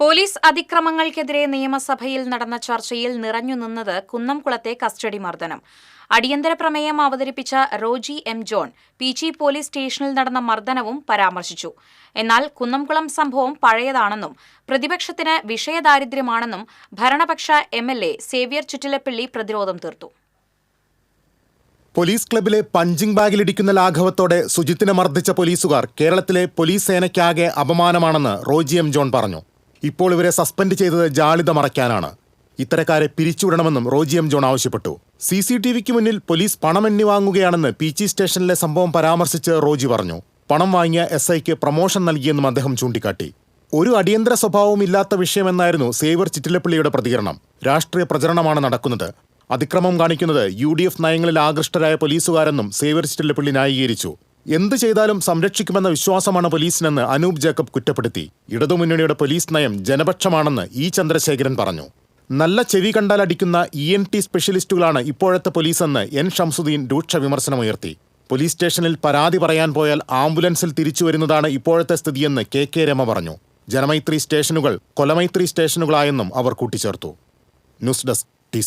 Police അതിക്രമങ്ങൾക്കെതിരെ നിയമസഭയിൽ നടന്ന ചർച്ചയിൽ നിറഞ്ഞു നിന്നത് കുന്നംകുളത്തെ കസ്റ്റഡി മർദ്ദനം. അടിയന്തര പ്രമേയം അവതരിപ്പിച്ച Roji M John P G police സ്റ്റേഷനിൽ നടന്ന മർദ്ദനവും പരാമർശിച്ചു. എന്നാൽ കുന്നംകുളം സംഭവം പഴയതാണെന്നും പ്രതിപക്ഷത്തിന് വിഷയദാരിദ്ര്യമാണെന്നും ഭരണപക്ഷ M L A Xavier Chittilappilly പ്രതിരോധം തീർത്തു. പോലീസ് ക്ലബിലെ പഞ്ചിംഗ് ബാഗിലിടിക്കുന്ന ലാഘവത്തോടെ സുജിത്തിനെ മർദ്ദിച്ച പോലീസുകാർ കേരളത്തിലെ പോലീസ് സേനയ്ക്കാകെ അപമാനമാണെന്ന് റോജി എം ജോൺ പറഞ്ഞു. ഇപ്പോൾ ഇവരെ സസ്പെൻഡ് ചെയ്തത് ജാളിത മറയ്ക്കാനാണ്. ഇത്തരക്കാരെ പിരിച്ചുവിടണമെന്നും റോജി എം ജോൺ ആവശ്യപ്പെട്ടു. സി സി ടി വിക്ക് മുന്നിൽ പോലീസ് പണം എണ്ണി വാങ്ങുകയാണെന്ന് പി ജി സ്റ്റേഷനിലെ സംഭവം പരാമർശിച്ച് റോജി പറഞ്ഞു. പണം വാങ്ങിയ എസ് ഐക്ക് പ്രമോഷൻ നൽകിയെന്നും അദ്ദേഹം ചൂണ്ടിക്കാട്ടി. ഒരു അടിയന്തര സ്വഭാവവും ഇല്ലാത്ത വിഷയമെന്നായിരുന്നു സേവർ ചിറ്റിലപ്പള്ളിയുടെ പ്രതികരണം. രാഷ്ട്രീയ പ്രചരണമാണ് നടക്കുന്നത്. അതിക്രമം കാണിക്കുന്നത് യു ഡി എഫ് നയങ്ങളിൽ ആകൃഷ്ടരായ പോലീസുകാരെന്നും സേവർ ചിറ്റിലപ്പള്ളി ന്യായീകരിച്ചു. എന്ത് ചെയ്താലും സംരക്ഷിക്കുമെന്ന വിശ്വാസമാണ് പോലീസിനെന്ന് അനൂപ് ജേക്കബ് കുറ്റപ്പെടുത്തി. ഇടതുമുന്നണിയുടെ പോലീസ് നയം ജനപക്ഷമാണെന്ന് ഇ ചന്ദ്രശേഖരൻ പറഞ്ഞു. നല്ല ചെവി കണ്ടാൽ അടിക്കുന്ന ഇ എൻ ടി സ്പെഷ്യലിസ്റ്റുകളാണ് ഇപ്പോഴത്തെ പോലീസെന്ന് എൻ ഷംസുദ്ദീൻ രൂക്ഷ വിമർശനമുയർത്തി. പോലീസ് സ്റ്റേഷനിൽ പരാതി പറയാൻ പോയാൽ ആംബുലൻസിൽ തിരിച്ചു വരുന്നതാണ് ഇപ്പോഴത്തെ സ്ഥിതിയെന്ന് കെ കെ രമ പറഞ്ഞു. ജനമൈത്രി സ്റ്റേഷനുകൾ കൊലമൈത്രി സ്റ്റേഷനുകളായെന്നും അവർ കൂട്ടിച്ചേർത്തു. News desk T